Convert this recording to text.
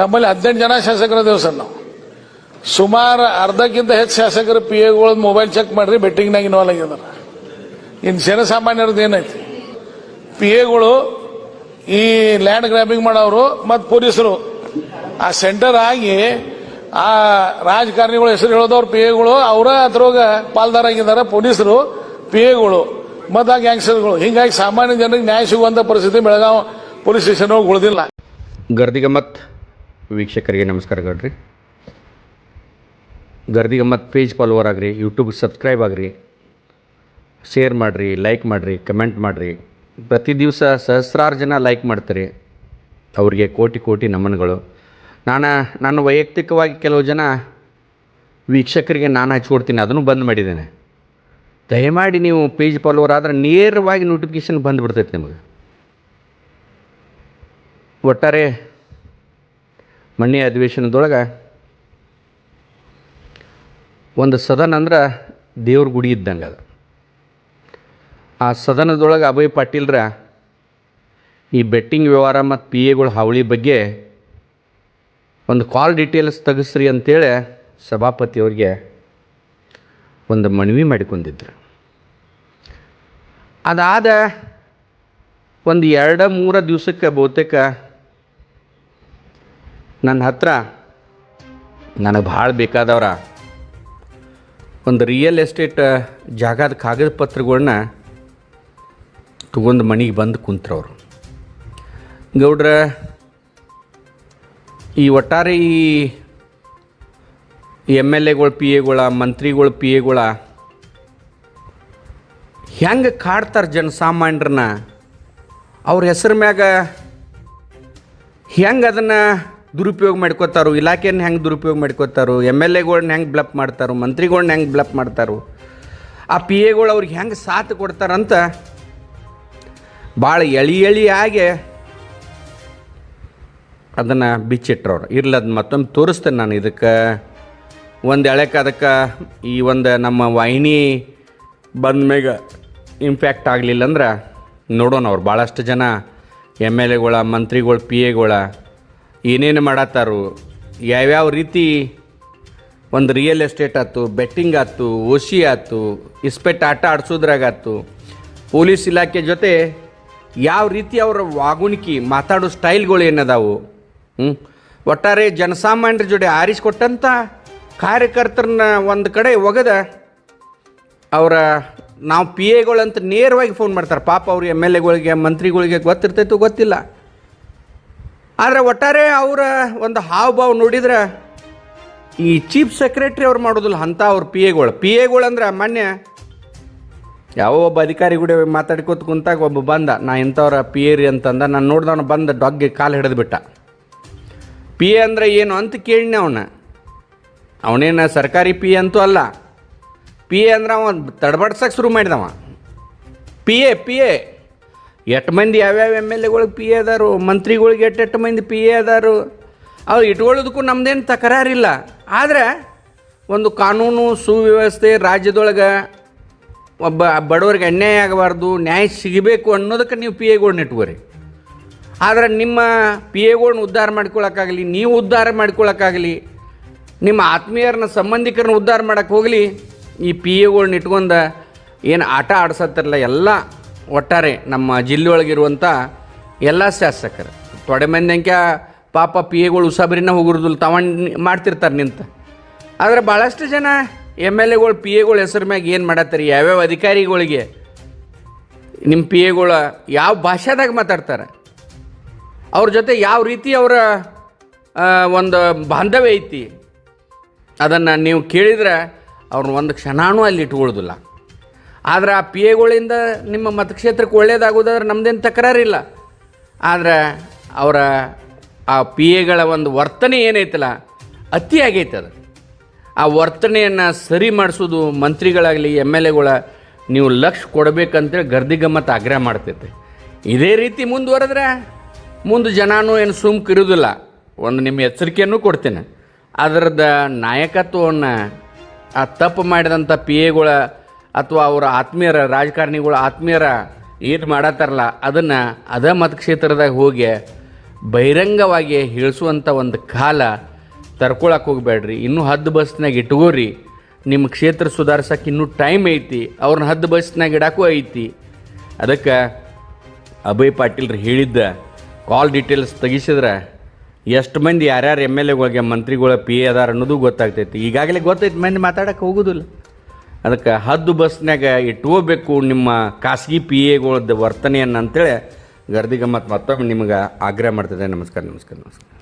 ನಮ್ಮಲ್ಲಿ ಹದಿನೆಂಟು ಜನ ಶಾಸಕರ ದಿವಸ ನಾವು. ಸುಮಾರು ಅರ್ಧಕ್ಕಿಂತ ಹೆಚ್ಚು ಶಾಸಕರು ಪಿ ಎಗಳ ಮೊಬೈಲ್ ಚೆಕ್ ಮಾಡ್ರಿ, ಬೆಟ್ಟಿಂಗ್ನಾಗ ಇನ್ವಾಲ್ ಆಗಿದಾರ. ಇನ್ನು ಜನಸಾಮಾನ್ಯರದ್ದು ಏನೈತಿ? ಪಿ ಎಗಳು ಈ ಲ್ಯಾಂಡ್ ಗ್ರಾಬಿಂಗ್ ಮಾಡೋರು ಮತ್ತು ಪೊಲೀಸರು. ಆ ಸೆಂಟರ್ ಆಗಿ ಆ ರಾಜಕಾರಣಿಗಳ ಹೆಸರು ಹೇಳೋದವ್ರು ಪಿ ಎಗಳು ಅವರ ಪಾಲ್ದಾರ ಆಗಿದ್ದಾರೆ ಪೊಲೀಸರು ಪಿ ಎಗಳು ಮತ್ತು ಆ ಗ್ಯಾಂಗ್ಸ್ಟರ್ಗಳು. ಹಿಂಗಾಗಿ ಸಾಮಾನ್ಯ ಜನರಿಗೆ ನ್ಯಾಯ ಸಿಗುವಂತ ಪರಿಸ್ಥಿತಿ ಬೆಳಗಾವಿ ಪೊಲೀಸ್ ಸ್ಟೇಷನ್ ಉಳಿದಿಲ್ಲ. ಗರ್ದಿಗಮ್ಮತ್ ವೀಕ್ಷಕರಿಗೆ ನಮಸ್ಕಾರಗಳ್ರಿ ಗರ್ದಿಗಮ್ಮತ್ ಪೇಜ್ ಫಾಲೋವರ್ ಆಗಿರಿ ಯೂಟ್ಯೂಬ್ ಸಬ್ಸ್ಕ್ರೈಬ್ ಆಗಿರಿ ಶೇರ್ ಮಾಡಿರಿ ಲೈಕ್ ಮಾಡಿರಿ ಕಮೆಂಟ್ ಮಾಡಿರಿ. ಪ್ರತಿ ದಿವಸ ಸಹಸ್ರಾರು ಜನ ಲೈಕ್ ಮಾಡ್ತಾರೆ. ಅವರಿಗೆ ಕೋಟಿ ಕೋಟಿ ನಮನಗಳು. ನಾನು ನಾನು ವೈಯಕ್ತಿಕವಾಗಿ ಕೆಲವು ಜನ ವೀಕ್ಷಕರಿಗೆ ನಾನು ಹಚ್ಕೊಡ್ತೀನಿ, ಅದನ್ನು ಬಂದ್ ಮಾಡಿದ್ದೇನೆ. ದಯಮಾಡಿ ನೀವು ಪೇಜ್ ಫಾಲೋವರ್ ಆದರೆ ನೇರವಾಗಿ ನೋಟಿಫಿಕೇಷನ್ ಬಂದುಬಿಡ್ತೈತೆ ನಿಮಗೆ. ಒಟ್ಟಾರೆ ಮಣ್ಣಿ ಅಧಿವೇಶನದೊಳಗೆ ಒಂದು ಸದನ ಅಂದ್ರೆ ದೇವ್ರ ಗುಡಿ ಇದ್ದಂಗೆ ಅದು. ಆ ಸದನದೊಳಗೆ ಅಭಯ್ ಪಾಟೀಲ್ರ ಈ ಬೆಟ್ಟಿಂಗ್ ವ್ಯವಹಾರ ಮತ್ತು ಪಿ ಎಗಳ ಹಾವಳಿ ಬಗ್ಗೆ ಒಂದು ಕಾಲ್ ಡೀಟೇಲ್ಸ್ ತೆಗೆಸ್ರಿ ಅಂತೇಳಿ ಸಭಾಪತಿಯವ್ರಿಗೆ ಒಂದು ಮನವಿ ಮಾಡಿಕೊಂಡಿದ್ರು. ಅದಾದ ಒಂದು ಎರಡು ಮೂರು ದಿವಸಕ್ಕೆ ಬಹುತೇಕ ನನ್ನ ಹತ್ರ ನನಗೆ ಭಾಳ ಬೇಕಾದವ್ರ. ಒಂದು ರಿಯಲ್ ಎಸ್ಟೇಟ್ ಜಾಗದ ಕಾಗದ ಪತ್ರಗಳನ್ನ ತಗೊಂಡು ಮನೆಗೆ ಬಂದು ಕುಂತ್ರವ್ರು. ಗೌಡ್ರ, ಈ ಒಟ್ಟಾರೆ ಈ ಎಂ ಎಲ್ ಎಗಳು, ಪಿ ಎಗಳ, ಮಂತ್ರಿಗಳ, ಪಿ ಎಗಳ ಹೆಂಗೆ ಕಾಡ್ತಾರೆ ಜನಸಾಮಾನ್ಯರನ್ನ? ಅವ್ರ ಹೆಸರು ಮ್ಯಾಗ ಹೆಂಗೆ ಅದನ್ನು ದುರುಪಯೋಗ ಮಾಡ್ಕೋತಾರೋ ಇಲಾಖೆನ ಹೆಂಗೆ ದುರುಪಯೋಗ ಮಾಡ್ಕೋತಾರೋ, ಎಂ ಎಲ್ ಎಗಳ್ನ ಹೆಂಗೆ ಬ್ಲಪ್ ಮಾಡ್ತಾರೋ ಮಂತ್ರಿಗಳ್ನ ಹೆಂಗೆ ಬ್ಲಪ್ ಮಾಡ್ತಾರೋ, ಆ ಪಿ ಎಗಳು ಅವ್ರಿಗೆ ಹೆಂಗೆ ಸಾಥ್ ಕೊಡ್ತಾರಂತ ಭಾಳ ಎಳಿ ಎಳಿಯಾಗಿ ಅದನ್ನು ಬಿಚ್ಚಿಟ್ರವ್ರು. ಇರಲಿ ಅದನ್ನ ಮತ್ತೊಮ್ಮೆ ತೋರಿಸ್ತೇನೆ ನಾನು ಇದಕ್ಕೆ. ಒಂದು ಎಳೆಕ್ಕೆ ಅದಕ್ಕೆ ಈ ಒಂದು ನಮ್ಮ ವಾಹಿನಿ ಬಂದ ಇಂಪ್ಯಾಕ್ಟ್ ಆಗಲಿಲ್ಲ ಅಂದ್ರೆ ನೋಡೋಣ ಅವ್ರು. ಭಾಳಷ್ಟು ಜನ ಎಂ ಎಲ್ ಎಗಳ, ಮಂತ್ರಿಗಳು ಪಿ ಎಗಳ ಏನೇನು ಮಾಡತ್ತಾರು? ಯಾವ್ಯಾವ ರೀತಿ ಒಂದು ರಿಯಲ್ ಎಸ್ಟೇಟ್ ಆಯ್ತು ಬೆಟ್ಟಿಂಗ್ ಆಯ್ತು ಓಶಿ ಆಯ್ತು, ಇಸ್ಪೆಟ್ ಆಟ ಆಡ್ಸೋದ್ರಾಗಾಯ್ತು, ಪೊಲೀಸ್ ಇಲಾಖೆ ಜೊತೆ ಯಾವ ರೀತಿ ಅವರ ವಾಗುಣಿಕೆ ಮಾತಾಡೋ ಸ್ಟೈಲ್ಗಳು ಏನದಾವು? ಹ್ಞೂ ಒಟ್ಟಾರೆ ಜನಸಾಮಾನ್ಯರ ಜೊತೆ ಆರಿಸಿಕೊಟ್ಟಂಥ ಕಾರ್ಯಕರ್ತರನ್ನ ಒಂದು ಕಡೆ ಒಗದ ಅವರ ನಾವು ಪಿ ಎಗಳಂತ ನೇರವಾಗಿ ಫೋನ್ ಮಾಡ್ತಾರೆ. ಪಾಪ ಅವ್ರು ಎಂ ಎಲ್ ಎಗಳಿಗೆ ಮಂತ್ರಿಗಳಿಗೆ ಗೊತ್ತಿರ್ತೈತೋ ಗೊತ್ತಿಲ್ಲ. ಆದರೆ ಒಟ್ಟಾರೆ ಅವರ ಒಂದು ಹಾವಭಾವ ನೋಡಿದ್ರೆ ಈ ಚೀಫ್ ಸೆಕ್ರೆಟ್ರಿ ಅವ್ರು ಮಾಡೋದಿಲ್ಲ ಅಂಥ ಅವ್ರ ಪಿ ಎಗಳು ಪಿ ಎಗಳು ಅಂದ್ರೆ ಮೊನ್ನೆ ಯಾವ ಒಬ್ಬ ಅಧಿಕಾರಿ ಕೂಡ ಮಾತಾಡ್ಕೋತ ಕುಂತಾಗ ಒಬ್ಬ ಬಂದ, ನಾ ಇಂಥವ್ರ ಪಿ ಎ ರೀ ಅಂತಂದ, ನಾನು ನೋಡ್ದವನು ಬಂದ ಡಾಗ್ಗೆ ಕಾಲು ಹಿಡಿದು ಬಿಟ್ಟ. ಪಿ ಎ ಅಂದ್ರೆ ಏನು ಅಂತ ಕೇಳಿನ ಅವನ. ಅವನೇನು ಸರ್ಕಾರಿ ಪಿ ಎ ಅಂತೂ ಅಲ್ಲ. ಪಿ ಎ ಅಂದ್ರೆ ಅವ ತಡಬಡ್ಸಕ್ಕೆ ಶುರು ಮಾಡಿದವ. ಪಿ ಎ ಪಿ ಎ ಎಷ್ಟು ಮಂದಿ ಯಾವ್ಯಾವ ಎಂ ಎಲ್ ಎಗಳಿಗೆ ಪಿ ಎ ಅದಾರು, ಮಂತ್ರಿಗಳಿಗೆ ಎಷ್ಟು ಮಂದಿ ಪಿ ಎ ಅದಾರು, ಅವ್ರು ಇಟ್ಕೊಳ್ಳೋದಕ್ಕೂ ನಮ್ದೇನು ತಕರಾರಿಲ್ಲ. ಆದರೆ ಒಂದು ಕಾನೂನು ಸುವ್ಯವಸ್ಥೆ ರಾಜ್ಯದೊಳಗೆ ಒಬ್ಬ ಬಡವರಿಗೆ ಅನ್ಯಾಯ ಆಗಬಾರ್ದು, ನ್ಯಾಯ ಸಿಗಬೇಕು ಅನ್ನೋದಕ್ಕೆ ನೀವು ಪಿ ಎಗಳ್ನ ಇಟ್ಕೋರಿ. ಆದರೆ ನಿಮ್ಮ ಪಿ ಎಗಳ್ನ ಉದ್ಧಾರ ಮಾಡ್ಕೊಳ್ಳೋಕ್ಕಾಗಲಿ ನೀವು ಉದ್ಧಾರ ಮಾಡ್ಕೊಳ್ಳೋಕ್ಕಾಗಲಿ ನಿಮ್ಮ ಆತ್ಮೀಯರನ್ನ ಸಂಬಂಧಿಕರನ್ನ ಉದ್ಧಾರ ಮಾಡೋಕ್ಕೆ ಹೋಗಲಿ, ಈ ಪಿ ಎಗಳ್ನ ಇಟ್ಕೊಂಡು ಏನು ಆಟ ಆಡ್ಸತ್ತಿರಲ್ಲ ಎಲ್ಲ ಒಟ್ಟಾರೆ ನಮ್ಮ ಜಿಲ್ಲೆಯೊಳಗಿರುವಂಥ ಎಲ್ಲ ಶಾಸಕರು. ತೊಡೆ ಮಂದಿ ಅಂಕ್ಯ ಪಾಪ ಪಿ ಎಗಳು ಉಸಾಬರಿನ ಹೋಗಿರೋದಿಲ್ಲ ತಗೊಂಡು ಮಾಡ್ತಿರ್ತಾರೆ ನಿಂತ. ಆದರೆ ಭಾಳಷ್ಟು ಜನ ಎಂ ಎಲ್ ಎಗಳು ಪಿ ಎಗಳ ಹೆಸರು ಮ್ಯಾಗ ಏನು ಮಾಡತ್ತಾರೆ? ಯಾವ್ಯಾವ ಅಧಿಕಾರಿಗಳಿಗೆ ನಿಮ್ಮ ಪಿ ಎಗಳು ಯಾವ ಭಾಷೆದಾಗ ಮಾತಾಡ್ತಾರೆ? ಅವ್ರ ಜೊತೆ ಯಾವ ರೀತಿ ಅವರ ಒಂದು ಬಾಂಧವ್ಯ ಐತಿ? ಅದನ್ನು ನೀವು ಕೇಳಿದ್ರೆ ಅವ್ರನ್ನ ಒಂದು ಕ್ಷಣನೂ ಅಲ್ಲಿ ಇಟ್ಕೊಳ್ಳೋದಿಲ್ಲ ಆದರೆ ಆ ಪಿ ಎಗಳಿಂದ ನಿಮ್ಮ ಮತಕ್ಷೇತ್ರಕ್ಕೆ ಒಳ್ಳೇದಾಗೋದಾದ್ರೆ ನಮ್ದೇನು ತಕರಾರಿಲ್ಲ. ಆದರೆ ಅವರ ಆ ಪಿ ಎಗಳ ಒಂದು ವರ್ತನೆ ಏನೈತಲ್ಲ ಅತಿ ಆಗೈತೆ ಅದು. ಆ ವರ್ತನೆಯನ್ನು ಸರಿ ಮಾಡಿಸೋದು ಮಂತ್ರಿಗಳಾಗಲಿ, ಎಂ ಎಲ್ ಎಗಳ ನೀವು ಲಕ್ಷ ಕೊಡಬೇಕಂತೇಳಿ ಗರ್ದಿಗಮ್ಮತ್ತು ಆಗ್ರಹ ಮಾಡ್ತೈತೆ. ಇದೇ ರೀತಿ ಮುಂದುವರೆದ್ರೆ ಮುಂದೆ ಜನಾನೂ ಏನು ಸುಮ್ಕ್ ಇರೋದಿಲ್ಲ ಒಂದು ನಿಮ್ಮ ಎಚ್ಚರಿಕೆಯನ್ನು ಕೊಡ್ತೇನೆ. ಅದರದ ನಾಯಕತ್ವವನ್ನು ಆ ತಪ್ಪು ಮಾಡಿದಂಥ ಪಿ ಎಗಳ ಅಥವಾ ಅವರ ಆತ್ಮೀಯರ ರಾಜಕಾರಣಿಗಳ ಆತ್ಮೀಯರ ಏನು ಮಾಡತ್ತಾರಲ್ಲ, ಅದನ್ನು ಅದ ಮತಕ್ಷೇತ್ರದಾಗ ಹೋಗಿ ಬಹಿರಂಗವಾಗಿ ಹೇಳಿಸುವಂಥ ಒಂದು ಕಾಲ ತರ್ಕೊಳಕ್ಕೆ ಹೋಗಬೇಡ್ರಿ ಇನ್ನೂ ಹದ್ದು ಬಸ್ನಾಗ ಇಟ್ಕೋರಿ ನಿಮ್ಮ ಕ್ಷೇತ್ರ ಸುಧಾರಿಸೋಕೆ ಇನ್ನೂ ಟೈಮ್ ಐತಿ, ಅವ್ರನ್ನ ಹದ್ದು ಬಸ್ನಾಗ ಇಡಕ್ಕೂ ಐತಿ. ಅದಕ್ಕೆ ಅಭಯ್ ಪಾಟೀಲ್ರು ಹೇಳಿದ್ದ ಕಾಲ್ ಡೀಟೇಲ್ಸ್ ತೆಗಿಸಿದ್ರೆ, ಎಷ್ಟು ಮಂದಿ ಯಾರ್ಯಾರು ಎಂ ಎಲ್ ಎಗಳಿಗೆ ಮಂತ್ರಿಗಳ ಪಿ ಎ ಅದಾರ ಅನ್ನೋದು ಗೊತ್ತಾಗ್ತೈತಿ. ಈಗಾಗಲೇ ಗೊತ್ತೈತಿ, ಮಂದಿ ಮಾತಾಡೋಕೆ ಹೋಗೋದಿಲ್ಲ. ಅದಕ್ಕೆ ಹದ್ದು ಬಸ್ನಾಗ ಇಟ್ಕೋಬೇಕು ನಿಮ್ಮ ಖಾಸಗಿ ಪಿ ಎಗಳದ್ದು ವರ್ತನೆಯನ್ನು ಅಂತೇಳಿ ಗರ್ದಿಗಮ್ಮತ್ ಮತ್ತೊಮ್ಮೆ ನಿಮ್ಗೆ ಆಗ್ರಹ ಮಾಡ್ತಿದ್ದೆ ನಮಸ್ಕಾರ ನಮಸ್ಕಾರ ನಮಸ್ಕಾರ.